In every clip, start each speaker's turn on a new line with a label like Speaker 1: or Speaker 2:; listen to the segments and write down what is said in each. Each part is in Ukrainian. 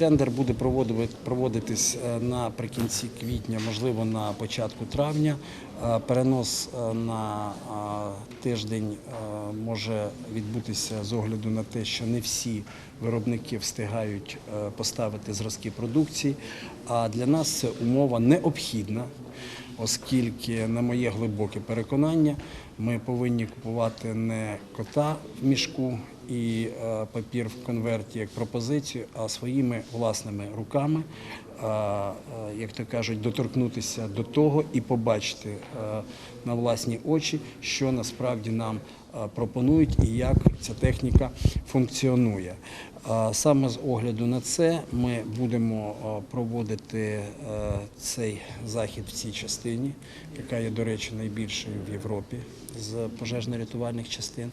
Speaker 1: Тендер буде проводитись е, наприкінці квітня, можливо, на початку травня. Е, Перенос е, на тиждень може відбутися з огляду на те, що не всі виробники встигають поставити зразки продукції. А для нас це умова необхідна, оскільки, на моє глибоке переконання, ми повинні купувати не кота в мішку і е, папір в конверті як пропозицію, а своїми власними руками, е, е, як то кажуть, доторкнутися до того і побачити на власні очі, що насправді нам пропонують і як ця техніка функціонує. Саме з огляду на це ми будемо е, проводити е, цей захід в цій частині, яка є, до речі, найбільшою в Європі з пожежно-рятувальних частин.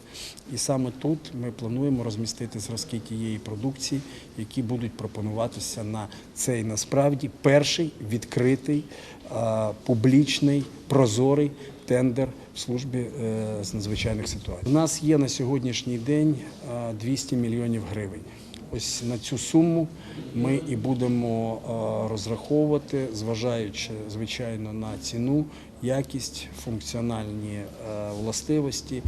Speaker 1: І саме тут ми плануємо розмістити зразки тієї продукції, які будуть пропонуватися на цей насправді перший відкритий, е, публічний, прозорий тендер в службі е, з надзвичайних ситуацій. У нас є на сьогоднішній день е, 200 мільйонів гривень. Ось на цю суму ми і будемо е, розраховувати, зважаючи звичайно на ціну, якість, функціональні е, властивості.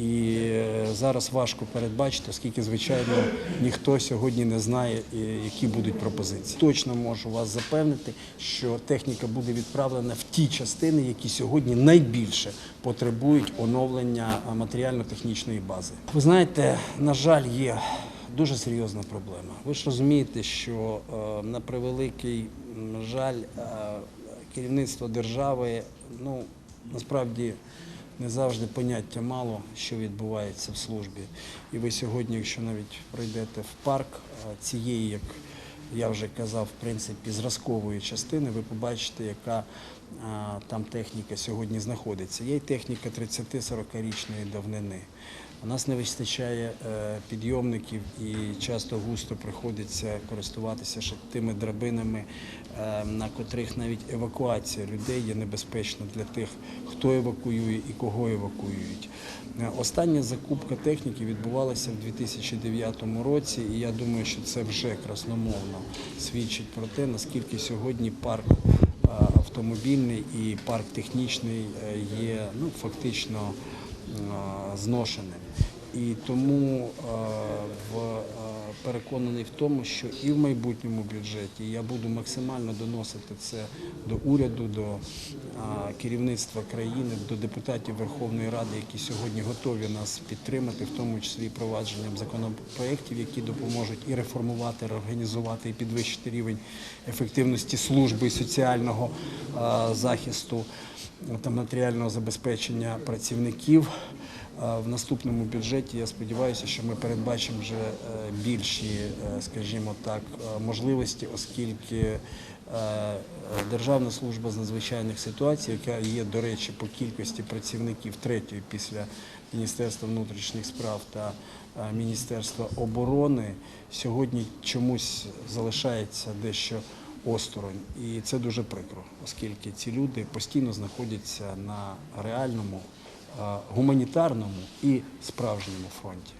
Speaker 1: І е, зараз важко передбачити, оскільки, звичайно, ніхто сьогодні не знає, які будуть пропозиції. Точно можу вас запевнити, що техніка буде відправлена в ті частини, які сьогодні найбільше потребують оновлення е, матеріально-технічної бази. Ви знаєте, на жаль, є дуже серйозна проблема. Ви ж розумієте, що е, на превеликий жаль керівництво держави ну насправді не завжди поняття мало, що відбувається в службі. І ви сьогодні, якщо навіть пройдете в парк цієї, як я вже казав, в принципі, зразкової частини, ви побачите, яка там техніка сьогодні знаходиться. Є й техніка 30-40-річної давнини. У нас не вистачає е, підйомників і часто густо приходиться користуватися ще тими драбинами, е, на котрих навіть евакуація людей є небезпечна для тих, хто евакуює і кого евакуюють. Е, Остання закупка техніки відбувалася в 2009 році, і я думаю, що це вже красномовно свідчить про те, наскільки сьогодні парк автомобільний і парк технічний є ну, фактично зношеним. І тому е, в, е, переконаний в тому, що і в майбутньому бюджеті я буду максимально доносити це до уряду, до е, керівництва країни, до депутатів Верховної Ради, які сьогодні готові нас підтримати, в тому числі провадженням законопроєктів, які допоможуть і реформувати, реорганізувати і підвищити рівень ефективності служби і соціального захисту та матеріального забезпечення працівників. В наступному бюджеті я сподіваюся, що ми передбачимо вже е, більші, е, скажімо так, е, можливості, оскільки Державна служба з надзвичайних ситуацій, яка є, до речі, по кількості працівників третьої після Міністерства внутрішніх справ та Міністерства оборони, сьогодні чомусь залишається дещо осторонь. І це дуже прикро, оскільки ці люди постійно знаходяться на реальному, гуманітарному і справжньому фронті.